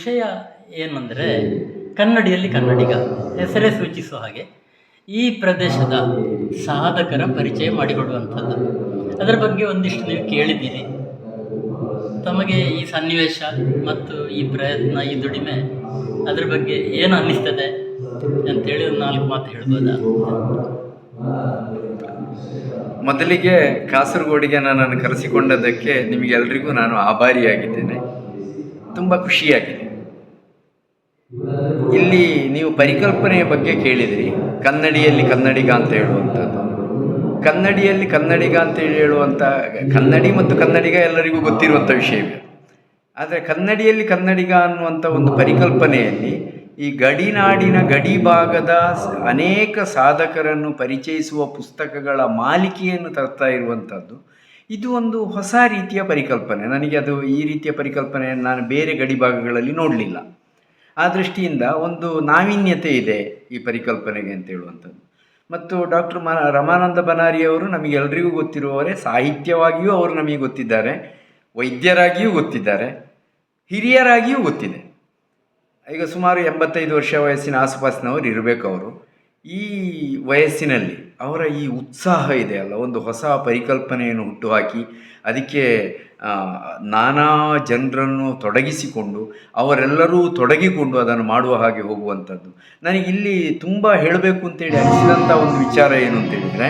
ವಿಷಯ ಏನಂದರೆ ಕನ್ನಡಿಯಲ್ಲಿ ಕನ್ನಡಿಗ ಹೆಸರೇ ಸೂಚಿಸುವ ಹಾಗೆ ಈ ಪ್ರದೇಶದ ಸಾಧಕರ ಪರಿಚಯ ಮಾಡಿಕೊಡುವಂಥದ್ದು. ಅದರ ಬಗ್ಗೆ ಒಂದಿಷ್ಟು ನೀವು ಕೇಳಿದ್ದೀರಿ. ತಮಗೆ ಈ ಸನ್ನಿವೇಶ ಮತ್ತು ಈ ಪ್ರಯತ್ನ, ಈ ದುಡಿಮೆ ಅದರ ಬಗ್ಗೆ ಏನು ಅನ್ನಿಸ್ತದೆ ಅಂತೇಳಿ ಒಂದು ನಾಲ್ಕು ಮಾತು ಹೇಳ್ಬೋದಾ? ಮೊದಲಿಗೆ ಕಾಸರಗೋಡಿಗೆ ನಾನು ಕರೆಸಿಕೊಂಡದಕ್ಕೆ ನಿಮಗೆಲ್ಲರಿಗೂ ನಾನು ಆಭಾರಿಯಾಗಿದ್ದೇನೆ. ತುಂಬ ಖುಷಿಯಾಗಿದೆ. ಇಲ್ಲಿ ನೀವು ಪರಿಕಲ್ಪನೆಯ ಬಗ್ಗೆ ಕೇಳಿದಿರಿ. ಕನ್ನಡಿಯಲ್ಲಿ ಕನ್ನಡಿಗ ಅಂತ ಹೇಳುವಂಥದ್ದು. ಕನ್ನಡಿಯಲ್ಲಿ ಕನ್ನಡಿಗ ಅಂತ ಹೇಳಿ ಹೇಳುವಂಥ, ಕನ್ನಡಿ ಮತ್ತು ಕನ್ನಡಿಗ ಎಲ್ಲರಿಗೂ ಗೊತ್ತಿರುವಂಥ ವಿಷಯವೇ ಆದರೆ ಕನ್ನಡಿಯಲ್ಲಿ ಕನ್ನಡಿಗ ಅನ್ನುವಂಥ ಒಂದು ಪರಿಕಲ್ಪನೆಯಲ್ಲಿ ಈ ಗಡಿನಾಡಿನ ಗಡಿ ಭಾಗದ ಅನೇಕ ಸಾಧಕರನ್ನು ಪರಿಚಯಿಸುವ ಪುಸ್ತಕಗಳ ಮಾಲಿಕೆಯನ್ನು ತರ್ತಾ ಇರುವಂಥದ್ದು. ಇದು ಒಂದು ಹೊಸ ರೀತಿಯ ಪರಿಕಲ್ಪನೆ. ನನಗೆ ಅದು ಈ ರೀತಿಯ ಪರಿಕಲ್ಪನೆಯನ್ನು ನಾನು ಬೇರೆ ಗಡಿ ಭಾಗಗಳಲ್ಲಿ ನೋಡಲಿಲ್ಲ. ಆ ದೃಷ್ಟಿಯಿಂದ ಒಂದು ನಾವೀನ್ಯತೆ ಇದೆ ಈ ಪರಿಕಲ್ಪನೆಗೆ ಅಂತ ಹೇಳುವಂಥದ್ದು. ಮತ್ತು ಡಾಕ್ಟರ್ ಮ, ರಮಾನಂದ ಬನಾರಿಯವರು ನಮಗೆಲ್ಲರಿಗೂ ಗೊತ್ತಿರುವವರೇ ಸಾಹಿತ್ಯವಾಗಿಯೂ ಅವರು ನಮಗೆ ಗೊತ್ತಿದ್ದಾರೆ, ವೈದ್ಯರಾಗಿಯೂ ಗೊತ್ತಿದ್ದಾರೆ, ಹಿರಿಯರಾಗಿಯೂ ಗೊತ್ತಿದೆ. ಈಗ ಸುಮಾರು ಎಂಬತ್ತೈದು ವರ್ಷ ವಯಸ್ಸಿನ ಆಸುಪಾಸಿನವರು ಇರಬೇಕು ಅವರು. ಈ ವಯಸ್ಸಿನಲ್ಲಿ ಅವರ ಈ ಉತ್ಸಾಹ ಇದೆ ಅಲ್ಲ, ಒಂದು ಹೊಸ ಪರಿಕಲ್ಪನೆಯನ್ನು ಹುಟ್ಟುಹಾಕಿ, ಅದಕ್ಕೆ ನಾನಾ ಜನರನ್ನು ತೊಡಗಿಸಿಕೊಂಡು, ಅವರೆಲ್ಲರೂ ತೊಡಗಿಕೊಂಡು ಅದನ್ನು ಮಾಡುವ ಹಾಗೆ ಹೋಗುವಂಥದ್ದು. ನನಗೆ ಇಲ್ಲಿ ತುಂಬ ಹೇಳಬೇಕು ಅಂತೇಳಿ ಅನಿಸಿದಂಥ ಒಂದು ವಿಚಾರ ಏನು ಅಂತ ಹೇಳಿದರೆ,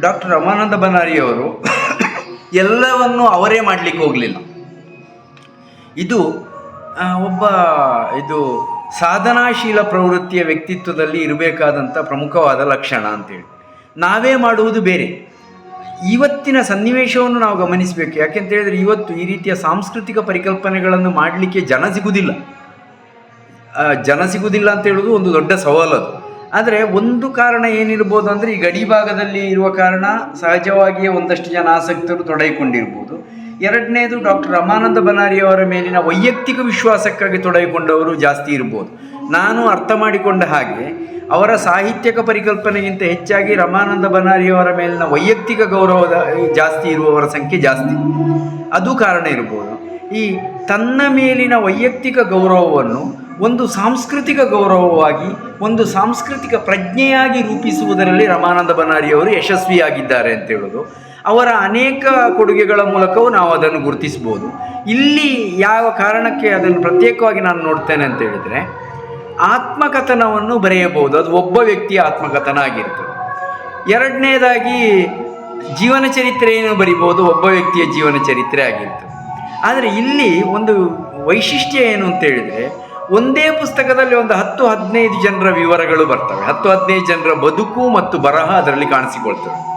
ಡಾಕ್ಟರ್ ರಮಾನಂದ ಬನಾರಿಯವರು ಎಲ್ಲವನ್ನು ಅವರೇ ಮಾಡಲಿಕ್ಕೆ ಹೋಗಲಿಲ್ಲ. ಇದು ಒಬ್ಬ, ಇದು ಸಾಧನಾಶೀಲ ಪ್ರವೃತ್ತಿಯ ವ್ಯಕ್ತಿತ್ವದಲ್ಲಿ ಇರಬೇಕಾದಂಥ ಪ್ರಮುಖವಾದ ಲಕ್ಷಣ ಅಂತೇಳಿ. ನಾವೇ ಮಾಡುವುದು ಬೇರೆ. ಇವತ್ತಿನ ಸನ್ನಿವೇಶವನ್ನು ನಾವು ಗಮನಿಸಬೇಕು. ಯಾಕೆಂತ ಹೇಳಿದ್ರೆ ಇವತ್ತು ಈ ರೀತಿಯ ಸಾಂಸ್ಕೃತಿಕ ಪರಿಕಲ್ಪನೆಗಳನ್ನು ಮಾಡಲಿಕ್ಕೆ ಜನ ಸಿಗುವುದಿಲ್ಲ ಜನ ಸಿಗುವುದಿಲ್ಲ ಅಂತ ಹೇಳೋದು ಒಂದು ದೊಡ್ಡ ಸವಾಲು ಅದು. ಆದರೆ ಒಂದು ಕಾರಣ ಏನಿರ್ಬೋದು ಅಂದರೆ ಈ ಗಡಿ ಭಾಗದಲ್ಲಿ ಇರುವ ಕಾರಣ ಸಹಜವಾಗಿಯೇ ಒಂದಷ್ಟು ಜನ ಆಸಕ್ತರು ತೊಡಗಿಕೊಂಡಿರ್ಬೋದು. ಎರಡನೇದು ಡಾಕ್ಟರ್ ರಮಾನಂದ ಬನಾರಿಯವರ ಮೇಲಿನ ವೈಯಕ್ತಿಕ ವಿಶ್ವಾಸಕ್ಕಾಗಿ ತೊಡಗಿಕೊಂಡವರು ಜಾಸ್ತಿ ಇರ್ಬೋದು. ನಾನು ಅರ್ಥ ಮಾಡಿಕೊಂಡ ಹಾಗೆ ಅವರ ಸಾಹಿತ್ಯಕ ಪರಿಕಲ್ಪನೆಗಿಂತ ಹೆಚ್ಚಾಗಿ ರಮಾನಂದ ಬನಾರಿಯವರ ಮೇಲಿನ ವೈಯಕ್ತಿಕ ಗೌರವದ ಜಾಸ್ತಿ ಇರುವವರ ಸಂಖ್ಯೆ ಜಾಸ್ತಿ. ಅದು ಕಾರಣ ಇರ್ಬೋದು. ಈ ತನ್ನ ಮೇಲಿನ ವೈಯಕ್ತಿಕ ಗೌರವವನ್ನು ಒಂದು ಸಾಂಸ್ಕೃತಿಕ ಗೌರವವಾಗಿ, ಒಂದು ಸಾಂಸ್ಕೃತಿಕ ಪ್ರಜ್ಞೆಯಾಗಿ ರೂಪಿಸುವುದರಲ್ಲಿ ರಮಾನಂದ ಬನಾರಿಯವರು ಯಶಸ್ವಿಯಾಗಿದ್ದಾರೆ ಅಂತ ಹೇಳೋದು. ಅವರ ಅನೇಕ ಕೊಡುಗೆಗಳ ಮೂಲಕವೂ ನಾವು ಅದನ್ನು ಗುರುತಿಸ್ಬೋದು. ಇಲ್ಲಿ ಯಾವ ಕಾರಣಕ್ಕೆ ಅದನ್ನು ಪ್ರತ್ಯೇಕವಾಗಿ ನಾನು ನೋಡ್ತೇನೆ ಅಂತ ಹೇಳಿದರೆ, ಆತ್ಮಕಥನವನ್ನು ಬರೆಯಬಹುದು. ಅದು ಒಬ್ಬ ವ್ಯಕ್ತಿಯ ಆತ್ಮಕಥನ ಆಗಿರ್ತದೆ. ಎರಡನೇದಾಗಿ ಜೀವನ ಚರಿತ್ರೆಯನ್ನು ಬರಿಬೋದು ಒಬ್ಬ ವ್ಯಕ್ತಿಯ ಜೀವನ ಚರಿತ್ರೆ ಆಗಿರ್ತದೆ. ಆದರೆ ಇಲ್ಲಿ ಒಂದು ವೈಶಿಷ್ಟ್ಯ ಏನು ಅಂತ ಹೇಳಿದರೆ, ಒಂದೇ ಪುಸ್ತಕದಲ್ಲಿ ಒಂದು ಹತ್ತು ಹದಿನೈದು ಜನರ ವಿವರಗಳು ಬರ್ತವೆ. ಹತ್ತು ಹದಿನೈದು ಜನರ ಬದುಕು ಮತ್ತು ಬರಹ ಅದರಲ್ಲಿ ಕಾಣಿಸಿಕೊಳ್ತವೆ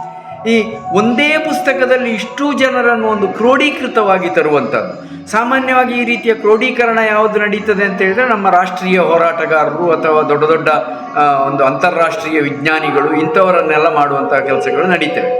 ಈ ಒಂದೇ ಪುಸ್ತಕದಲ್ಲಿ ಇಷ್ಟು ಜನರನ್ನು ಒಂದು ಕ್ರೋಢೀಕೃತವಾಗಿ ತರುವಂಥದ್ದು. ಸಾಮಾನ್ಯವಾಗಿ ಈ ರೀತಿಯ ಕ್ರೋಢೀಕರಣ ಯಾವುದು ನಡೀತದೆ ಅಂತ ಹೇಳಿದ್ರೆ ನಮ್ಮ ರಾಷ್ಟ್ರೀಯ ಹೋರಾಟಗಾರರು ಅಥವಾ ದೊಡ್ಡ ದೊಡ್ಡ ಒಂದು ಅಂತಾರಾಷ್ಟ್ರೀಯ ವಿಜ್ಞಾನಿಗಳು ಇಂಥವರನ್ನೆಲ್ಲ ಮಾಡುವಂಥ ಕೆಲಸಗಳು ನಡೀತವೆ.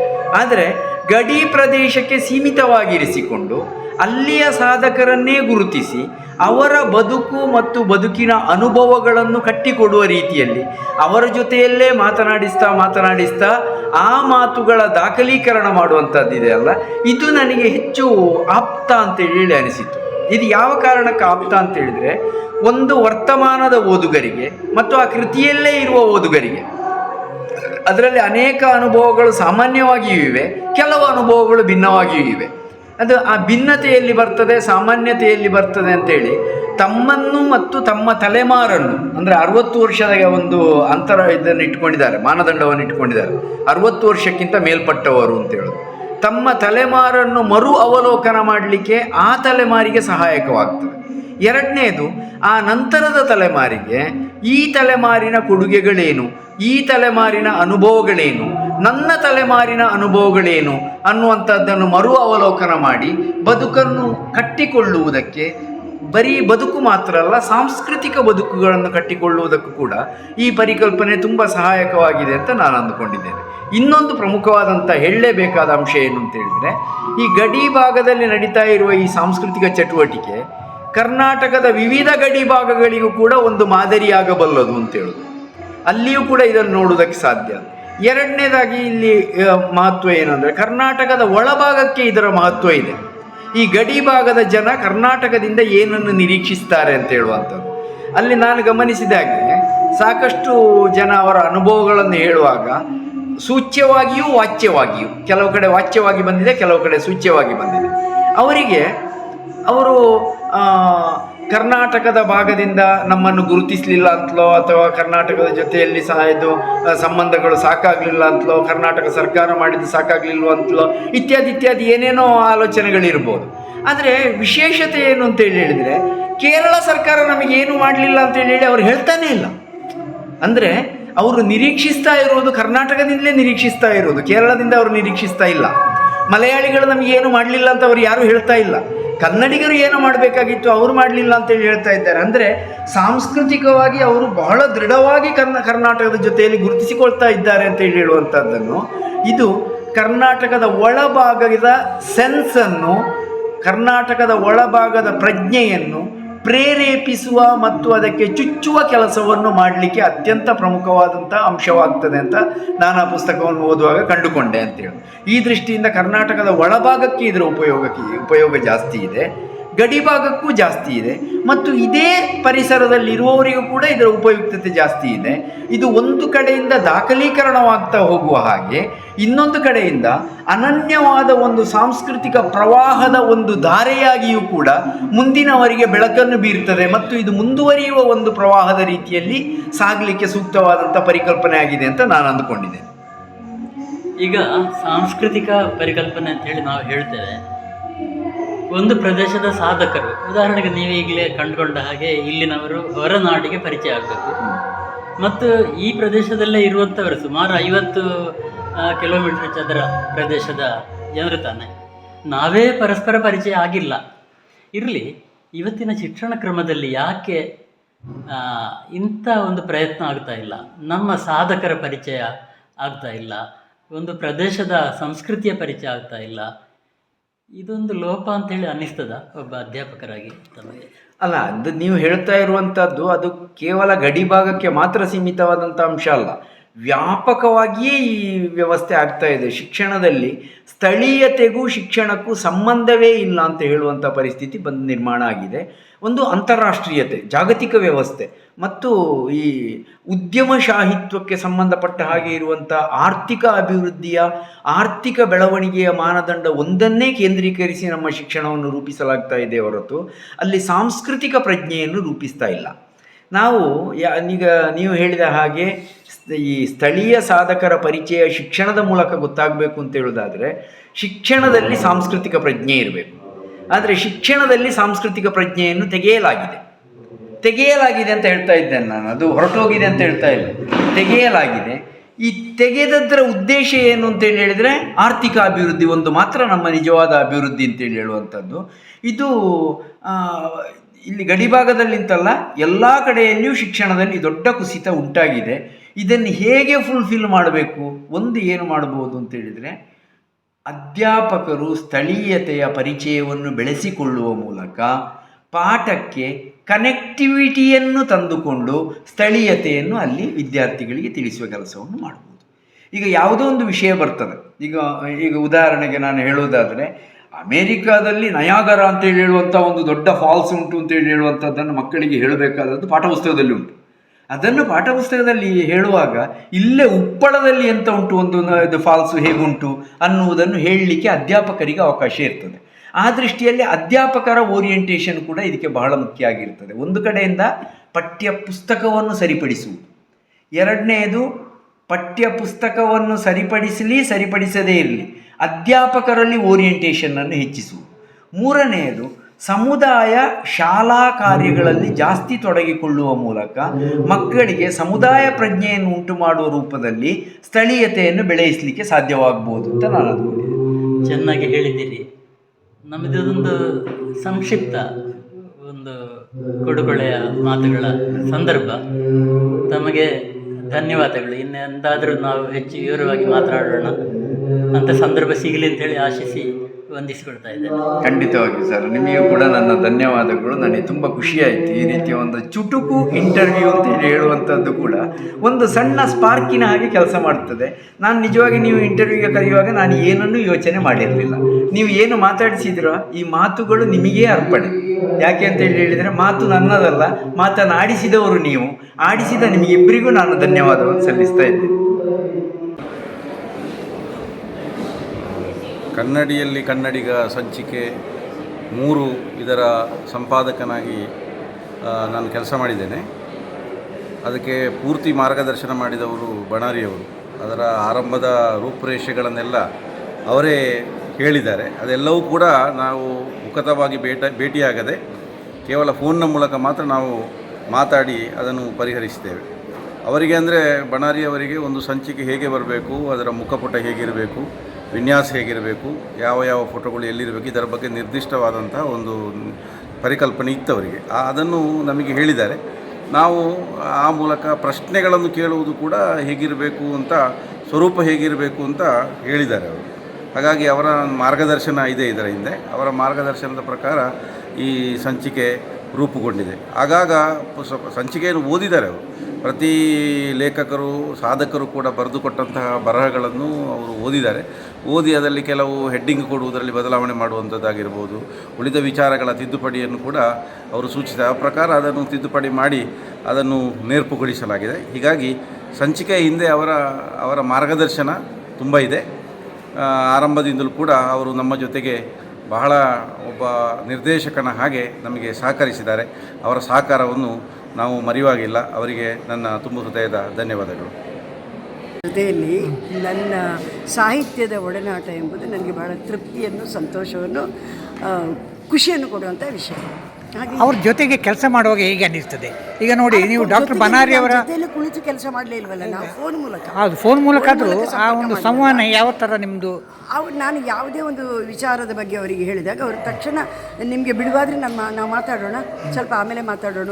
ಆದರೆ ಗಡಿ ಪ್ರದೇಶಕ್ಕೆ ಸೀಮಿತವಾಗಿರಿಸಿಕೊಂಡು ಅಲ್ಲಿಯ ಸಾಧಕರನ್ನೇ ಗುರುತಿಸಿ ಅವರ ಬದುಕು ಮತ್ತು ಬದುಕಿನ ಅನುಭವಗಳನ್ನು ಕಟ್ಟಿಕೊಡುವ ರೀತಿಯಲ್ಲಿ ಅವರ ಜೊತೆಯಲ್ಲೇ ಮಾತನಾಡಿಸ್ತಾ ಮಾತನಾಡಿಸ್ತಾ ಆ ಮಾತುಗಳ ದಾಖಲೀಕರಣ ಮಾಡುವಂಥದ್ದಿದೆ ಅಲ್ಲ? ಇದು ನನಗೆ ಹೆಚ್ಚು ಆಪ್ತ ಅಂತ ಹೇಳಿ ಅನಿಸಿತು ಇದು ಯಾವ ಕಾರಣಕ್ಕೆ ಆಪ್ತ ಅಂತ ಹೇಳಿದರೆ ಒಂದು ವರ್ತಮಾನದ ಓದುಗರಿಗೆ ಮತ್ತು ಆ ಕೃತಿಯಲ್ಲೇ ಇರುವ ಓದುಗರಿಗೆ ಅದರಲ್ಲಿ ಅನೇಕ ಅನುಭವಗಳು ಸಾಮಾನ್ಯವಾಗಿಯೂ ಇವೆ, ಕೆಲವು ಅನುಭವಗಳು ಭಿನ್ನವಾಗಿಯೂ ಇವೆ. ಅದು ಆ ಭಿನ್ನತೆಯಲ್ಲಿ ಬರ್ತದೆ, ಸಾಮಾನ್ಯತೆಯಲ್ಲಿ ಬರ್ತದೆ ಅಂತೇಳಿ ತಮ್ಮನ್ನು ಮತ್ತು ತಮ್ಮ ತಲೆಮಾರನ್ನು, ಅಂದರೆ ಅರವತ್ತು ವರ್ಷದ ಒಂದು ಅಂತರ ಇದನ್ನು ಇಟ್ಕೊಂಡಿದ್ದಾರೆ, ಮಾನದಂಡವನ್ನು ಇಟ್ಕೊಂಡಿದ್ದಾರೆ. ಅರವತ್ತು ವರ್ಷಕ್ಕಿಂತ ಮೇಲ್ಪಟ್ಟವರು ಅಂತ ಹೇಳೋದು. ತಮ್ಮ ತಲೆಮಾರನ್ನು ಮರು ಅವಲೋಕನ ಮಾಡಲಿಕ್ಕೆ ಆ ತಲೆಮಾರಿಗೆ ಸಹಾಯಕವಾಗ್ತದೆ. ಎರಡನೇದು, ಆ ನಂತರದ ತಲೆಮಾರಿಗೆ ಈ ತಲೆಮಾರಿನ ಕೊಡುಗೆಗಳೇನು? ಈ ತಲೆಮಾರಿನ ಅನುಭವಗಳೇನು? ನನ್ನ ತಲೆಮಾರಿನ ಅನುಭವಗಳೇನು ಅನ್ನುವಂಥದ್ದನ್ನು ಮರು ಅವಲೋಕನ ಮಾಡಿ ಬದುಕನ್ನು ಕಟ್ಟಿಕೊಳ್ಳುವುದಕ್ಕೆ, ಬರೀ ಬದುಕು ಮಾತ್ರ ಅಲ್ಲ, ಸಾಂಸ್ಕೃತಿಕ ಬದುಕುಗಳನ್ನು ಕಟ್ಟಿಕೊಳ್ಳುವುದಕ್ಕೂ ಕೂಡ ಈ ಪರಿಕಲ್ಪನೆ ತುಂಬ ಸಹಾಯಕವಾಗಿದೆ ಅಂತ ನಾನು ಅಂದುಕೊಂಡಿದ್ದೇನೆ. ಇನ್ನೊಂದು ಪ್ರಮುಖವಾದಂಥ ಹೇಳಲೇಬೇಕಾದ ಅಂಶ ಏನು ಅಂತ ಹೇಳಿದರೆ, ಈ ಗಡಿ ಭಾಗದಲ್ಲಿ ನಡೀತಾ ಇರುವ ಈ ಸಾಂಸ್ಕೃತಿಕ ಚಟುವಟಿಕೆ ಕರ್ನಾಟಕದ ವಿವಿಧ ಗಡಿ ಭಾಗಗಳಿಗೂ ಕೂಡ ಒಂದು ಮಾದರಿಯಾಗಬಲ್ಲದು ಅಂತ ಹೇಳೋದು. ಅಲ್ಲಿಯೂ ಕೂಡ ಇದನ್ನು ನೋಡುವುದಕ್ಕೆ ಸಾಧ್ಯ ಎರಡನೇದಾಗಿ ಇಲ್ಲಿ ಮಹತ್ವ ಏನಂದರೆ ಕರ್ನಾಟಕದ ಒಳಭಾಗಕ್ಕೆ ಇದರ ಮಹತ್ವ ಇದೆ. ಈ ಗಡಿ ಭಾಗದ ಜನ ಕರ್ನಾಟಕದಿಂದ ಏನನ್ನು ನಿರೀಕ್ಷಿಸ್ತಾರೆ ಅಂತ ಹೇಳುವಂಥದ್ದು. ಅಲ್ಲಿ ನಾನು ಗಮನಿಸಿದ ಹಾಗೆ ಸಾಕಷ್ಟು ಜನ ಅವರ ಅನುಭವಗಳನ್ನು ಹೇಳುವಾಗ ಸೂಚ್ಯವಾಗಿಯೂ ವಾಚ್ಯವಾಗಿಯೂ, ಕೆಲವು ಕಡೆ ವಾಚ್ಯವಾಗಿ ಬಂದಿದೆ, ಕೆಲವು ಕಡೆ ಸೂಚ್ಯವಾಗಿ ಬಂದಿದೆ. ಅವರಿಗೆ ಅವರು ಕರ್ನಾಟಕದ ಭಾಗದಿಂದ ನಮ್ಮನ್ನು ಗುರುತಿಸಲಿಲ್ಲ ಅಂತಲೋ ಅಥವಾ ಕರ್ನಾಟಕದ ಜೊತೆಯಲ್ಲಿ ಸಹ ಇದು ಸಂಬಂಧಗಳು ಸಾಕಾಗಲಿಲ್ಲ ಅಂತಲೋ, ಕರ್ನಾಟಕ ಸರ್ಕಾರ ಮಾಡಿದ್ದು ಸಾಕಾಗಲಿಲ್ಲ ಅಂತಲೋ, ಇತ್ಯಾದಿ ಇತ್ಯಾದಿ ಏನೇನೋ ಆಲೋಚನೆಗಳಿರ್ಬೋದು. ಆದರೆ ವಿಶೇಷತೆ ಏನು ಅಂತೇಳಿ ಹೇಳಿದರೆ, ಕೇರಳ ಸರ್ಕಾರ ನಮಗೇನು ಮಾಡಲಿಲ್ಲ ಅಂತೇಳಿ ಹೇಳಿ ಅವ್ರು ಹೇಳ್ತಾನೇ ಇಲ್ಲ. ಅಂದರೆ ಅವರು ನಿರೀಕ್ಷಿಸ್ತಾ ಇರೋದು ಕರ್ನಾಟಕದಿಂದಲೇ ನಿರೀಕ್ಷಿಸ್ತಾ ಇರೋದು ಕೇರಳದಿಂದ ಅವರು ನಿರೀಕ್ಷಿಸ್ತಾ ಇಲ್ಲ. ಮಲಯಾಳಿಗಳು ನಮಗೇನು ಮಾಡಲಿಲ್ಲ ಅಂತ ಅವರು ಯಾರೂ ಹೇಳ್ತಾ ಇಲ್ಲ. ಕನ್ನಡಿಗರು ಏನು ಮಾಡಬೇಕಾಗಿತ್ತು ಅವರು ಮಾಡಲಿಲ್ಲ ಅಂತೇಳಿ ಹೇಳ್ತಾ ಇದ್ದಾರೆ. ಅಂದರೆ ಸಾಂಸ್ಕೃತಿಕವಾಗಿ ಅವರು ಬಹಳ ದೃಢವಾಗಿ ಕರ್ನ, ಕರ್ನಾಟಕದ ಜೊತೆಯಲ್ಲಿ ಗುರುತಿಸಿಕೊಳ್ತಾ ಇದ್ದಾರೆ ಅಂತೇಳಿ ಹೇಳುವಂಥದ್ದನ್ನು ಇದು ಕರ್ನಾಟಕದ ಒಳಭಾಗದ ಸೆನ್ಸನ್ನು, ಕರ್ನಾಟಕದ ಒಳಭಾಗದ ಪ್ರಜ್ಞೆಯನ್ನು ಪ್ರೇರೇಪಿಸುವ ಮತ್ತು ಅದಕ್ಕೆ ಚುಚ್ಚುವ ಕೆಲಸವನ್ನು ಮಾಡಲಿಕ್ಕೆ ಅತ್ಯಂತ ಪ್ರಮುಖವಾದಂಥ ಅಂಶವಾಗ್ತದೆ ಅಂತ ನಾನು ಆ ಪುಸ್ತಕವನ್ನು ಓದುವಾಗ ಕಂಡುಕೊಂಡೆ ಅಂತೇಳಿ ಈ ದೃಷ್ಟಿಯಿಂದ ಕರ್ನಾಟಕದ ಒಳಭಾಗಕ್ಕೆ ಇದರ ಉಪಯೋಗಕ್ಕೆ ಉಪಯೋಗ ಜಾಸ್ತಿ ಇದೆ, ಗಡಿಭಾಗಕ್ಕೂ ಜಾಸ್ತಿ ಇದೆ ಮತ್ತು ಇದೇ ಪರಿಸರದಲ್ಲಿರುವವರಿಗೂ ಕೂಡ ಇದರ ಉಪಯುಕ್ತತೆ ಜಾಸ್ತಿ ಇದೆ. ಇದು ಒಂದು ಕಡೆಯಿಂದ ದಾಖಲೀಕರಣವಾಗ್ತಾ ಹೋಗುವ ಹಾಗೆ ಇನ್ನೊಂದು ಕಡೆಯಿಂದ ಅನನ್ಯವಾದ ಒಂದು ಸಾಂಸ್ಕೃತಿಕ ಪ್ರವಾಹದ ಒಂದು ಧಾರೆಯಾಗಿಯೂ ಕೂಡ ಮುಂದಿನವರಿಗೆ ಬೆಳಕನ್ನು ಬೀರ್ತದೆ. ಮತ್ತು ಇದು ಮುಂದುವರಿಯುವ ಒಂದು ಪ್ರವಾಹದ ರೀತಿಯಲ್ಲಿ ಸಾಗಲಿಕ್ಕೆ ಸೂಕ್ತವಾದಂಥ ಪರಿಕಲ್ಪನೆ ಆಗಿದೆ ಅಂತ ನಾನು ಅಂದುಕೊಂಡಿದ್ದೇನೆ. ಈಗ ಸಾಂಸ್ಕೃತಿಕ ಪರಿಕಲ್ಪನೆ ಅಂತ ಹೇಳಿ ನಾವು ಹೇಳ್ತೇವೆ. ಒಂದು ಪ್ರದೇಶದ ಸಾಧಕರು, ಉದಾಹರಣೆಗೆ ನೀವು ಈಗಲೇ ಕಂಡುಕೊಂಡ ಹಾಗೆ ಇಲ್ಲಿನವರು ಹೊರನಾಡಿಗೆ ಪರಿಚಯ ಆಗಬೇಕು. ಮತ್ತು ಈ ಪ್ರದೇಶದಲ್ಲೇ ಇರುವಂಥವರು ಸುಮಾರು ಐವತ್ತು ಕಿಲೋಮೀಟರ್ ಚದರ ಪ್ರದೇಶದ ಜನರು ತಾನೆ. ನಾವೇ ಪರಸ್ಪರ ಪರಿಚಯ ಆಗಿಲ್ಲ. ಇರಲಿ ಇವತ್ತಿನ ಶಿಕ್ಷಣ ಕ್ರಮದಲ್ಲಿ ಯಾಕೆ ಆ, ಇಂಥ ಒಂದು ಪ್ರಯತ್ನ ಆಗ್ತಾ ಇಲ್ಲ? ನಮ್ಮ ಸಾಧಕರ ಪರಿಚಯ ಆಗ್ತಾ ಇಲ್ಲ. ಒಂದು ಪ್ರದೇಶದ ಸಂಸ್ಕೃತಿಯ ಪರಿಚಯ ಆಗ್ತಾ ಇಲ್ಲ. ಇದೊಂದು ಲೋಪ ಅಂತೇಳಿ ಅನ್ನಿಸ್ತದ ಒಬ್ಬ ಅಧ್ಯಾಪಕರಾಗಿ ತಮಗೆ? ಅಲ್ಲ ಅದು ನೀವು ಹೇಳ್ತಾ ಇರುವಂಥದ್ದು ಅದು ಕೇವಲ ಗಡಿ ಭಾಗಕ್ಕೆ ಮಾತ್ರ ಸೀಮಿತವಾದಂಥ ಅಂಶ ಅಲ್ಲ. ವ್ಯಾಪಕವಾಗಿಯೇ ಈ ವ್ಯವಸ್ಥೆ ಆಗ್ತಾ ಇದೆ. ಶಿಕ್ಷಣದಲ್ಲಿ ಸ್ಥಳೀಯತೆಗೂ ಶಿಕ್ಷಣಕ್ಕೂ ಸಂಬಂಧವೇ ಇಲ್ಲ ಅಂತ ಹೇಳುವಂಥ ಪರಿಸ್ಥಿತಿ ಬಂದು ನಿರ್ಮಾಣ ಆಗಿದೆ. ಒಂದು ಅಂತಾರಾಷ್ಟ್ರೀಯತೆ, ಜಾಗತಿಕ ವ್ಯವಸ್ಥೆ ಮತ್ತು ಈ ಉದ್ಯಮಶಾಹಿತ್ವಕ್ಕೆ ಸಂಬಂಧಪಟ್ಟ ಹಾಗೆ ಇರುವಂಥ ಆರ್ಥಿಕ ಅಭಿವೃದ್ಧಿಯ, ಆರ್ಥಿಕ ಬೆಳವಣಿಗೆಯ ಮಾನದಂಡ ಒಂದನ್ನೇ ಕೇಂದ್ರೀಕರಿಸಿ ನಮ್ಮ ಶಿಕ್ಷಣವನ್ನು ರೂಪಿಸಲಾಗ್ತಾ ಇದೆ ಹೊರತು ಅಲ್ಲಿ ಸಾಂಸ್ಕೃತಿಕ ಪ್ರಜ್ಞೆಯನ್ನು ರೂಪಿಸ್ತಾ ಇಲ್ಲ. ನಾವು ಈಗ ನೀವು ಹೇಳಿದ ಹಾಗೆ ಈ ಸ್ಥಳೀಯ ಸಾಧಕರ ಪರಿಚಯ ಶಿಕ್ಷಣದ ಮೂಲಕ ಗೊತ್ತಾಗಬೇಕು ಅಂತ ಹೇಳೋದಾದರೆ, ಶಿಕ್ಷಣದಲ್ಲಿ ಸಾಂಸ್ಕೃತಿಕ ಪ್ರಜ್ಞೆ ಇರಬೇಕು. ಆದರೆ ಶಿಕ್ಷಣದಲ್ಲಿ ಸಾಂಸ್ಕೃತಿಕ ಪ್ರಜ್ಞೆಯನ್ನು ತೆಗೆಯಲಾಗಿದೆ. ತೆಗೆಯಲಾಗಿದೆ ಅಂತ ಹೇಳ್ತಾ ಇದ್ದೇನೆ ನಾನು. ಅದು ಹೊರಟೋಗಿದೆ ಅಂತ ಹೇಳ್ತಾ ಇಲ್ಲ. ತೆಗೆಯಲಾಗಿದೆ. ಈ ತೆಗೆದದ್ರ ಉದ್ದೇಶ ಏನು ಅಂತೇಳಿ ಹೇಳಿದರೆ, ಆರ್ಥಿಕ ಅಭಿವೃದ್ಧಿ ಒಂದು ಮಾತ್ರ ನಮ್ಮ ನಿಜವಾದ ಅಭಿವೃದ್ಧಿ ಅಂತೇಳಿ ಹೇಳುವಂಥದ್ದು. ಇದು ಇಲ್ಲಿ ಗಡಿಭಾಗದಲ್ಲಿ ಅಂತಲ್ಲ ಎಲ್ಲ ಕಡೆಯಲ್ಲಿಯೂ ಶಿಕ್ಷಣದಲ್ಲಿ ದೊಡ್ಡ ಕುಸಿತ ಉಂಟಾಗಿದೆ. ಇದನ್ನು ಹೇಗೆ ಫುಲ್ಫಿಲ್ ಮಾಡಬೇಕು? ಒಂದು ಏನು ಮಾಡ್ಬೋದು ಅಂತ ಹೇಳಿದರೆ, ಅಧ್ಯಾಪಕರು ಸ್ಥಳೀಯತೆಯ ಪರಿಚಯವನ್ನು ಬೆಳೆಸಿಕೊಳ್ಳುವ ಮೂಲಕ ಪಾಠಕ್ಕೆ ಕನೆಕ್ಟಿವಿಟಿಯನ್ನು ತಂದುಕೊಂಡು ಸ್ಥಳೀಯತೆಯನ್ನು ಅಲ್ಲಿ ವಿದ್ಯಾರ್ಥಿಗಳಿಗೆ ತಿಳಿಸುವ ಕೆಲಸವನ್ನು ಮಾಡ್ಬೋದು ಈಗ ಯಾವುದೋ ಒಂದು ವಿಷಯ ಬರ್ತದೆ. ಈಗ ಈಗ ಉದಾಹರಣೆಗೆ ನಾನು ಹೇಳುವುದಾದರೆ ಅಮೇರಿಕಾದಲ್ಲಿ ನಯಾಗರ ಅಂತೇಳಿ ಹೇಳುವಂಥ ಒಂದು ದೊಡ್ಡ ಫಾಲ್ಸ್ ಉಂಟು ಅಂತೇಳಿ ಹೇಳುವಂಥದ್ದನ್ನು ಮಕ್ಕಳಿಗೆ ಹೇಳಬೇಕಾದದ್ದು ಪಾಠಪುಸ್ತಕದಲ್ಲಿ ಉಂಟು. ಅದನ್ನು ಪಾಠಪುಸ್ತಕದಲ್ಲಿ ಹೇಳುವಾಗ ಇಲ್ಲೇ ಉಪ್ಪಳದಲ್ಲಿ ಎಂತ ಉಂಟು ಒಂದು ಇದು ಫಾಲ್ಸು ಹೇಗುಂಟು ಅನ್ನುವುದನ್ನು ಹೇಳಲಿಕ್ಕೆ ಅಧ್ಯಾಪಕರಿಗೆ ಅವಕಾಶ ಇರ್ತದೆ. ಆ ದೃಷ್ಟಿಯಲ್ಲಿ ಅಧ್ಯಾಪಕರ ಓರಿಯೆಂಟೇಷನ್ ಕೂಡ ಇದಕ್ಕೆ ಬಹಳ ಮುಖ್ಯ ಆಗಿರ್ತದೆ. ಒಂದು ಕಡೆಯಿಂದ ಪಠ್ಯ ಪುಸ್ತಕವನ್ನು ಸರಿಪಡಿಸುವುದು. ಎರಡನೆಯದು ಪಠ್ಯ ಪುಸ್ತಕವನ್ನು ಸರಿಪಡಿಸಲಿ, ಸರಿಪಡಿಸದೇ ಇರಲಿ. ಅಧ್ಯಾಪಕರಲ್ಲಿ ಓರಿಯೆಂಟೇಷನನ್ನು ಹೆಚ್ಚಿಸುವುದು. ಮೂರನೆಯದು, ಸಮುದಾಯ ಶಾಲಾ ಕಾರ್ಯಗಳಲ್ಲಿ ಜಾಸ್ತಿ ತೊಡಗಿಕೊಳ್ಳುವ ಮೂಲಕ ಮಕ್ಕಳಿಗೆ ಸಮುದಾಯ ಪ್ರಜ್ಞೆಯನ್ನು ಉಂಟು ಮಾಡುವ ರೂಪದಲ್ಲಿ ಸ್ಥಳೀಯತೆಯನ್ನು ಬೆಳೆಸಲಿಕ್ಕೆ ಸಾಧ್ಯವಾಗಬಹುದು ಅಂತ ನಾನು ಅಂದ್ಕೊಂಡಿದ್ದೆ ಚೆನ್ನಾಗಿ ಹೇಳಿದ್ದೀರಿ. ನಮ್ಮದೊಂದು ಸಂಕ್ಷಿಪ್ತ ಒಂದು ಕೊಡುಗೊಳೆಯ ಮಾತುಗಳ ಸಂದರ್ಭ. ತಮಗೆ ಧನ್ಯವಾದಗಳು. ಇನ್ನೆಂದಾದರೂ ನಾವು ಹೆಚ್ಚು ವಿವರವಾಗಿ ಮಾತನಾಡೋಣ ಅಂತ ಸಂದರ್ಭ ಸಿಗಲಿ ಅಂತೇಳಿ ಆಶಿಸಿ. ವಂದಿಸಿಕೊಳ್ತಾ ಇದ್ದೇನೆ. ಖಂಡಿತವಾಗಿ ಸರ್, ನಿಮಗೂ ಕೂಡ ನನ್ನ ಧನ್ಯವಾದಗಳು. ನನಗೆ ತುಂಬ ಖುಷಿಯಾಯಿತು ಈ ರೀತಿಯ ಒಂದು ಚುಟುಕು ಇಂಟರ್ವ್ಯೂ ಅಂತ ಹೇಳಿ ಹೇಳುವಂಥದ್ದು ಕೂಡ ಒಂದು ಸಣ್ಣ ಸ್ಪಾರ್ಕಿನ ಹಾಗೆ ಕೆಲಸ ಮಾಡ್ತದೆ. ನಾನು ನಿಜವಾಗಿ ನೀವು ಇಂಟರ್ವ್ಯೂಗೆ ಕರೆಯುವಾಗ ನಾನು ಏನನ್ನೂ ಯೋಚನೆ ಮಾಡಿರಲಿಲ್ಲ. ನೀವು ಏನು ಮಾತಾಡಿಸಿದಿರೋ ಈ ಮಾತುಗಳು ನಿಮಗೇ ಅರ್ಪಣೆ. ಯಾಕೆ ಅಂತ ಹೇಳಿ ಹೇಳಿದರೆ ಮಾತು ನನ್ನದಲ್ಲ ಮಾತನ್ನು ಮಾತನಾಡಿಸಿದವರು ನೀವು. ಆಡಿಸಿದ ನಿಮಗಿಬ್ಬರಿಗೂ ನಾನು ಧನ್ಯವಾದವನ್ನು ಸಲ್ಲಿಸ್ತಾ ಇದ್ದೇನೆ. ಕನ್ನಡಿಯಲ್ಲಿ ಕನ್ನಡಿಗ ಸಂಚಿಕೆ ಮೂರು ಇದರ ಸಂಪಾದಕನಾಗಿ ನಾನು ಕೆಲಸ ಮಾಡಿದ್ದೇನೆ. ಅದಕ್ಕೆ ಪೂರ್ತಿ ಮಾರ್ಗದರ್ಶನ ಮಾಡಿದವರು ಬಣಾರಿಯವರು. ಅದರ ಆರಂಭದ ರೂಪುರೇಷೆಗಳನ್ನೆಲ್ಲ ಅವರೇ ಹೇಳಿದ್ದಾರೆ. ಅದೆಲ್ಲವೂ ಕೂಡ ನಾವು ಮುಖತವಾಗಿ ಭೇಟ ಭೇಟಿಯಾಗದೆ ಕೇವಲ ಫೋನ್ನ ಮೂಲಕ ಮಾತ್ರ ನಾವು ಮಾತಾಡಿ ಅದನ್ನು ಪರಿಹರಿಸ್ತೇವೆ ಅವರಿಗೆ ಅಂದರೆ ಬಣಾರಿಯವರಿಗೆ ಒಂದು ಸಂಚಿಕೆ ಹೇಗೆ ಬರಬೇಕು, ಅದರ ಮುಖಪುಟ ಹೇಗಿರಬೇಕು ವಿನ್ಯಾಸ ಹೇಗಿರಬೇಕು, ಯಾವ ಯಾವ ಫೋಟೋಗಳು ಎಲ್ಲಿರಬೇಕು, ಇದರ ಬಗ್ಗೆ ನಿರ್ದಿಷ್ಟವಾದಂಥ ಒಂದು ಪರಿಕಲ್ಪನೆ ಇತ್ತು ಅವರಿಗೆ ಅದನ್ನು ನಮಗೆ ಹೇಳಿದ್ದಾರೆ. ನಾವು ಆ ಮೂಲಕ ಪ್ರಶ್ನೆಗಳನ್ನು ಕೇಳುವುದು ಕೂಡ ಹೇಗಿರಬೇಕು ಅಂತ, ಸ್ವರೂಪ ಹೇಗಿರಬೇಕು ಅಂತ ಹೇಳಿದ್ದಾರೆ ಅವರು. ಹಾಗಾಗಿ ಅವರ ಮಾರ್ಗದರ್ಶನ ಇದೆ ಇದರ ಹಿಂದೆ. ಅವರ ಮಾರ್ಗದರ್ಶನದ ಪ್ರಕಾರ ಈ ಸಂಚಿಕೆ ರೂಪುಗೊಂಡಿದೆ. ಆಗಾಗ ಸಂಚಿಕೆಯನ್ನು ಓದಿದ್ದಾರೆ ಅವರು. ಪ್ರತಿ ಲೇಖಕರು, ಸಾಧಕರು ಕೂಡ ಬರೆದುಕೊಟ್ಟಂತಹ ಬರಹಗಳನ್ನು ಅವರು ಓದಿದ್ದಾರೆ. ಓದಿ ಅದರಲ್ಲಿ ಕೆಲವು ಹೆಡ್ಡಿಂಗ್ ಕೊಡುವುದರಲ್ಲಿ ಬದಲಾವಣೆ ಮಾಡುವಂಥದ್ದಾಗಿರ್ಬೋದು, ಉಳಿದ ವಿಚಾರಗಳ ತಿದ್ದುಪಡಿಯನ್ನು ಕೂಡ ಅವರು ಸೂಚಿಸಿದ ಆ ಪ್ರಕಾರ ಅದನ್ನು ತಿದ್ದುಪಡಿ ಮಾಡಿ ಅದನ್ನು ನೇರ್ಪುಗೊಳಿಸಲಾಗಿದೆ. ಹೀಗಾಗಿ ಸಂಚಿಕೆಯ ಹಿಂದೆ ಅವರ ಅವರ ಮಾರ್ಗದರ್ಶನ ತುಂಬ ಇದೆ. ಆರಂಭದಿಂದಲೂ ಕೂಡ ಅವರು ನಮ್ಮ ಜೊತೆಗೆ ಬಹಳ ಒಬ್ಬ ನಿರ್ದೇಶಕನ ಹಾಗೆ ನಮಗೆ ಸಹಕರಿಸಿದ್ದಾರೆ. ಅವರ ಸಹಕಾರವನ್ನು ನಾವು ಮರೆಯುವಾಗಿಲ್ಲ. ಅವರಿಗೆ ನನ್ನ ತುಂಬ ಹೃದಯದ ಧನ್ಯವಾದಗಳು. ಜೊತೆಯಲ್ಲಿ ನನ್ನ ಸಾಹಿತ್ಯದ ಒಡನಾಟ ಎಂಬುದು ನನಗೆ ಬಹಳ ತೃಪ್ತಿಯನ್ನು, ಸಂತೋಷವನ್ನು ಖುಷಿಯನ್ನು ಕೊಡುವಂಥ ವಿಷಯ. ಅವ್ರ ಜೊತೆಗೆ ಕೆಲಸ ಮಾಡುವಾಗ ಹೇಗೆ ಅನ್ನಿಸ್ತದೆ? ಈಗ ನೋಡಿ ನೀವು ಡಾಕ್ಟರ್ ಬನಾರಿ ಅವರ ಕುಳಿತು ಕೆಲಸ ಮಾಡಲೇ ಇಲ್ವಲ್ಲ? ನಾವು ಫೋನ್ ಮೂಲಕ. ಹೌದು ಫೋನ್ ಮೂಲಕ ಆದರೂ ಆ ಒಂದು ಸಂವಹನ ಯಾವ ಥರ ನಿಮ್ಮದು ಅವ್ರು ನಾನು ಯಾವುದೇ ಒಂದು ವಿಚಾರದ ಬಗ್ಗೆ ಅವರಿಗೆ ಹೇಳಿದಾಗ ಅವರು ತಕ್ಷಣ ನಿಮಗೆ ಬಿಡುವಾದರೆ ನಮ್ಮ ನಾವು ಮಾತಾಡೋಣ ಸ್ವಲ್ಪ ಆಮೇಲೆ ಮಾತಾಡೋಣ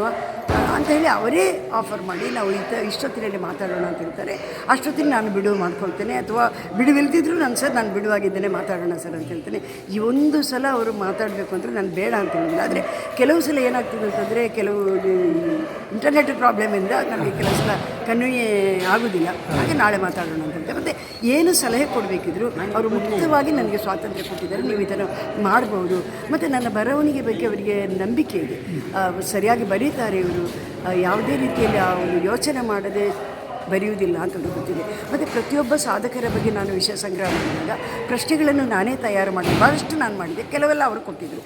ಅಂತ ಹೇಳಿ ಅವರೇ ಆಫರ್ ಮಾಡಿ ನಾವು ಇತ ಇಷ್ಟೊತ್ತಿನಲ್ಲಿ ಮಾತಾಡೋಣ ಅಂತ ಹೇಳ್ತಾರೆ. ಅಷ್ಟೊತ್ತಿನ ನಾನು ಬಿಡುವು ಮಾಡ್ಕೊಳ್ತೇನೆ ಅಥವಾ ಬಿಡುವಿಲ್ದಿದ್ರು ನಾನು ಸರ್ ನಾನು ಬಿಡುವಾಗಿದ್ದೇನೆ ಮಾತಾಡೋಣ ಸರ್ ಅಂತ ಹೇಳ್ತೇನೆ. ಈ ಒಂದು ಸಲ ಅವರು ಮಾತಾಡಬೇಕು ಅಂದರೆ ನಾನು ಬೇಡ ಅಂತ ಹೇಳಿಲ್ಲ ಆದರೆ ಕೆಲವು ಸಲ ಏನಾಗ್ತದೆ ಅಂತಂದರೆ ಕೆಲವು ಇಂಟರ್ನೆಟ್ ಪ್ರಾಬ್ಲಮಿಂದ ನಮಗೆ ಕೆಲಸ ಕನ್ವೀ ಆಗೋದಿಲ್ಲ. ಹಾಗೆ ನಾಳೆ ಮಾತಾಡೋಣ ಅಂತ ಮತ್ತು ಏನು ಸಲಹೆ ಕೊಡಬೇಕಿದ್ರು ಅವರು ಮುಕ್ತವಾಗಿ ನನಗೆ ಸ್ವಾತಂತ್ರ್ಯ ಕೊಟ್ಟಿದ್ದಾರೆ. ನೀವು ಇದನ್ನು ಮಾಡ್ಬೋದು. ಮತ್ತು ನನ್ನ ಬರವಣಿಗೆ ಬಗ್ಗೆ ಅವರಿಗೆ ನಂಬಿಕೆ ಇದೆ. ಸರಿಯಾಗಿ ಬರೀತಾರೆ ಇವರು. ಯಾವುದೇ ರೀತಿಯಲ್ಲಿ ಆ ಒಂದು ಯೋಚನೆ ಮಾಡದೆ ಬರೆಯುವುದಿಲ್ಲ ಅಂತ ಗೊತ್ತಿದೆ. ಮತ್ತು ಪ್ರತಿಯೊಬ್ಬ ಸಾಧಕರ ಬಗ್ಗೆ ನಾನು ವಿಷಯ ಸಂಗ್ರಹ ಮಾಡಿದಾಗ ಪ್ರಶ್ನೆಗಳನ್ನು ನಾನೇ ತಯಾರು ಮಾಡಿದೆ. ಭಾಳಷ್ಟು ನಾನು ಮಾಡಿದೆ. ಕೆಲವೆಲ್ಲ ಅವರು ಕೊಟ್ಟಿದ್ದರು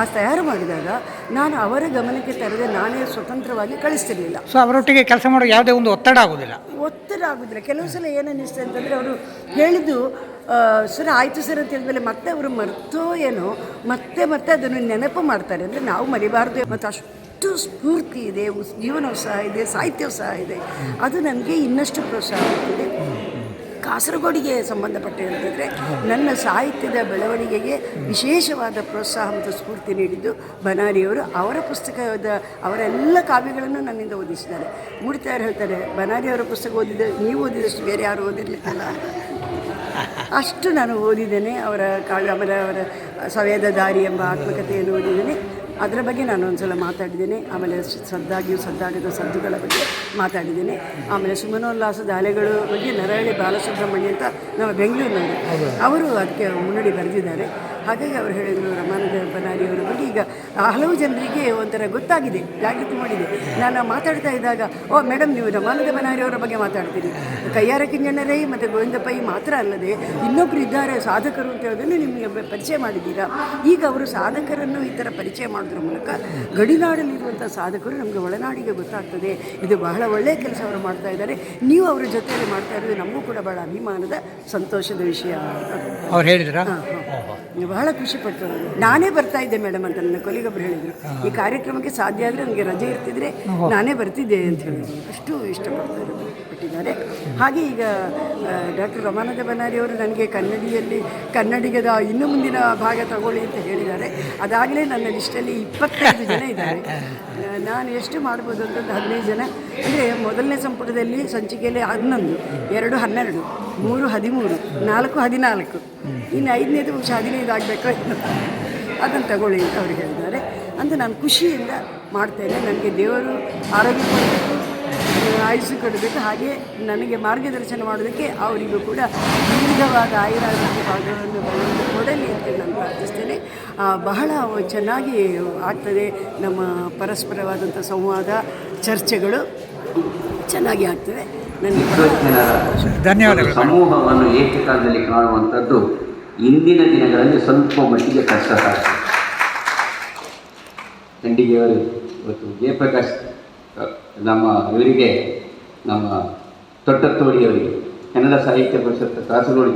ಆ ತಯಾರು ಮಾಡಿದಾಗ ನಾನು ಅವರ ಗಮನಕ್ಕೆ ತರದೆ ನಾನೇ ಸ್ವತಂತ್ರವಾಗಿ ಕಳಿಸ್ತಿರ್ಲಿಲ್ಲ. ಸೊ ಅವರೊಟ್ಟಿಗೆ ಕೆಲಸ ಮಾಡೋ ಯಾವುದೇ ಒಂದು ಒತ್ತಡ ಆಗೋದಿಲ್ಲ. ಒತ್ತಡ ಆಗೋದಿಲ್ಲ. ಕೆಲವು ಸಲ ಏನು ಅಂತಂದ್ರೆ ಅವರು ಹೇಳಿದ್ದು ಸರ್ ಆಯಿತು ಸರ್ ಅಂತ ಹೇಳಿದ್ಮೇಲೆ ಮತ್ತೆ ಅವರು ಮರ್ತೋ ಏನೋ ಮತ್ತೆ ಮತ್ತೆ ಅದನ್ನು ನೆನಪು ಮಾಡ್ತಾರೆ. ಅಂದರೆ ನಾವು ಮರಿಬಾರ್ದು ಮತ್ತು ಅಷ್ಟು ಸ್ಫೂರ್ತಿ ಇದೆ ಜೀವನೋತ್ಸಾಹ ಇದೆ ಸಾಹಿತ್ಯೋತ್ಸಾಹ ಇದೆ. ಅದು ನನಗೆ ಇನ್ನಷ್ಟು ಪ್ರೋತ್ಸಾಹ ಆಗ್ತಿದೆ ಕಾಸರಗೋಡಿಗೆ ಸಂಬಂಧಪಟ್ಟ ಹೇಳಿದ್ರೆ ನನ್ನ ಸಾಹಿತ್ಯದ ಬೆಳವಣಿಗೆಗೆ ವಿಶೇಷವಾದ ಪ್ರೋತ್ಸಾಹ ಮತ್ತು ಸ್ಫೂರ್ತಿ ನೀಡಿದ್ದು ಬನಾರಿಯವರು. ಅವರ ಪುಸ್ತಕದ ಅವರೆಲ್ಲ ಕಾವ್ಯಗಳನ್ನು ನನ್ನಿಂದ ಓದಿಸಿದ್ದಾರೆ. ಮೂಡಿತಾಯರು ಹೇಳ್ತಾರೆ, ಬನಾರಿಯವರ ಪುಸ್ತಕ ಓದಿದ ನೀವು ಓದಿದಷ್ಟು ಬೇರೆ ಯಾರು ಓದಿರಲಿಲ್ಲ ಅಷ್ಟು ನಾನು ಓದಿದ್ದೇನೆ, ಅವರ ಕಾವ್ಯ, ಅವರ ಅವರ ಸವೇದ ದಾರಿ ಎಂಬ ಆತ್ಮಕಥೆಯನ್ನು ಓದಿದ್ದೇನೆ. ಅದರ ಬಗ್ಗೆ ನಾನು ಒಂದ್ಸಲ ಮಾತಾಡಿದ್ದೇನೆ. ಆಮೇಲೆ ಸದ್ದಾಗಿಯೂ ಸದ್ದಾಗದ ಸದ್ದುಗಳ ಬಗ್ಗೆ ಮಾತಾಡಿದ್ದೇನೆ. ಆಮೇಲೆ ಸುಮನೋಲ್ಲಾಸದ ಅಲೆಗಳು ಬಗ್ಗೆ ನರಹಳ್ಳಿ ಬಾಲಸುಬ್ರಹ್ಮಣ್ಯ ಅಂತ ನಮ್ಮ ಬೆಂಗಳೂರಿನವರು. ಅವರು ಅದಕ್ಕೆ ಮುನ್ನಡಿ ಬರೆದಿದ್ದಾರೆ. ಹಾಗಾಗಿ ಅವರು ಹೇಳಿದರು ರಮಾನಂದ ಬನಾರಿಯವರ ಬಗ್ಗೆ. ಈಗ ಹಲವು ಜನರಿಗೆ ಒಂಥರ ಗೊತ್ತಾಗಿದೆ ಜಾಗೃತಿ ಮಾಡಿದೆ. ನಾನು ಮಾತಾಡ್ತಾ ಇದ್ದಾಗ ಓ ಮೇಡಮ್ ನೀವು ರಮಾನಂದ ಬನಾರಿಯವರ ಬಗ್ಗೆ ಮಾತಾಡ್ತೀರಿ. ಕೈಯಾರ ಕಿಂಜಣ್ಣರೈ ಮತ್ತು ಗೋವಿಂದ ಪೈ ಮಾತ್ರ ಅಲ್ಲದೆ ಇನ್ನೊಬ್ಬರು ಇದ್ದಾರೆ ಸಾಧಕರು ಅಂತ ಹೇಳೋದನ್ನು ನಿಮಗೆ ಪರಿಚಯ ಮಾಡಿದ್ದೀರಾ? ಈಗ ಅವರು ಸಾಧಕರನ್ನು ಈ ಥರ ಪರಿಚಯ ಮಾಡೋದ್ರ ಮೂಲಕ ಗಡಿನಾಡಲ್ಲಿರುವಂಥ ಸಾಧಕರು ನಮಗೆ ಒಳನಾಡಿಗೆ ಗೊತ್ತಾಗ್ತದೆ. ಇದು ಬಹಳ ಒಳ್ಳೆಯ ಕೆಲಸ ಅವರು ಮಾಡ್ತಾ ಇದ್ದಾರೆ. ನೀವು ಅವರ ಜೊತೆಯಲ್ಲಿ ಮಾಡ್ತಾ ಇರೋದು ನಮಗೂ ಕೂಡ ಬಹಳ ಅಭಿಮಾನದ ಸಂತೋಷದ ವಿಷಯ ಅವ್ರು ಹೇಳಿದ್ರ? ಬಹಳ ಖುಷಿ ಪಟ್ಟರು ನಾನೇ ಬರ್ತಾ ಇದ್ದೆ ಮೇಡಮ್ ಅಂತ ನನ್ನ ಕೊಲಿಗೊಬ್ರು ಹೇಳಿದರು. ಈ ಕಾರ್ಯಕ್ರಮಕ್ಕೆ ಸಾಧ್ಯ ಆದರೆ ನನಗೆ ರಜೆ ಇರ್ತಿದ್ರೆ ನಾನೇ ಬರ್ತಿದ್ದೆ ಅಂತ ಹೇಳಿದ್ರು. ಅಷ್ಟು ಇಷ್ಟಪಡ್ತಾರೆ. ಪಟ್ಟಿದ್ದಾರೆ ಹಾಗೆ ಈಗ ಡಾಕ್ಟರ್ ರಮಾನಂದ ಬನಾರಿ ಅವರು ನನಗೆ ಕನ್ನಡಿಯಲ್ಲಿ, ಕನ್ನಡಿಗದ ಇನ್ನು ಮುಂದಿನ ಭಾಗ ತಗೊಳ್ಳಿ ಅಂತ ಹೇಳಿದ್ದಾರೆ. ಅದಾಗಲೇ ನನ್ನ ಲಿಸ್ಟಲ್ಲಿ ಇಪ್ಪತ್ತೈದು ಜನ ಇದ್ದಾರೆ. ನಾನು ಎಷ್ಟು ಮಾಡ್ಬೋದು ಅಂತಂದು ಹದಿನೈದು ಜನ. ಅಂದರೆ ಮೊದಲನೇ ಸಂಪುಟದಲ್ಲಿ ಸಂಚಿಕೆಯಲ್ಲಿ ಹನ್ನೊಂದು, ಎರಡು ಹನ್ನೆರಡು, ಮೂರು ಹದಿಮೂರು, ನಾಲ್ಕು ಹದಿನಾಲ್ಕು, ಇನ್ನು ಐದನೇದು ವರ್ಷ ಹದಿನೈದು ಆಗಬೇಕು ಅದನ್ನು ತಗೊಳ್ಳಿ ಅಂತ ಅವ್ರು ಹೇಳಿದ್ದಾರೆ. ಅಂತ ನಾನು ಖುಷಿಯಿಂದ ಮಾಡ್ತೇನೆ. ನನಗೆ ದೇವರು ಆರೋಗ್ಯ ಕೊಡಬೇಕು. ಆಯುಸ್ಸು ಕೊಡಬೇಕು. ಹಾಗೆ ನನಗೆ ಮಾರ್ಗದರ್ಶನ ಮಾಡೋದಕ್ಕೆ ಅವರಿಗೂ ಕೂಡ ದೀರ್ಘವಾದ ಆಯುರಾರೋಗ್ಯ ಭಾಗವನ್ನು ಕೊಡಲಿ ಅಂತ ನಾನು ಪ್ರಾರ್ಥಿಸ್ತೇನೆ. ಬಹಳ ಚೆನ್ನಾಗಿ ಆಗ್ತದೆ ನಮ್ಮ ಪರಸ್ಪರವಾದಂಥ ಸಂವಾದ ಚರ್ಚೆಗಳು ಚೆನ್ನಾಗಿ ಆಗ್ತದೆ. ನನಗೆ. ಧನ್ಯವಾದಗಳು. ಸಮೂಹವನ್ನು ಏಕಕಾಲದಲ್ಲಿ ಕಾಣುವಂಥದ್ದು ಇಂದಿನ ದಿನಗಳಲ್ಲಿ ಸ್ವಲ್ಪ ಮಟ್ಟಿಗೆ ಕಷ್ಟ ಸಾಧ್ಯ ಖಂಡಿಗೆಯವರು ಇವತ್ತು ಜಯಪ್ರಕಾಶ್ ನಮ್ಮ ಇವರಿಗೆ ನಮ್ಮ ತೊಟ್ಟತ್ತೋಡಿಯವರಿಗೆ ಕನ್ನಡ ಸಾಹಿತ್ಯ ಪರಿಷತ್ ಕಾಸರಗೋಡು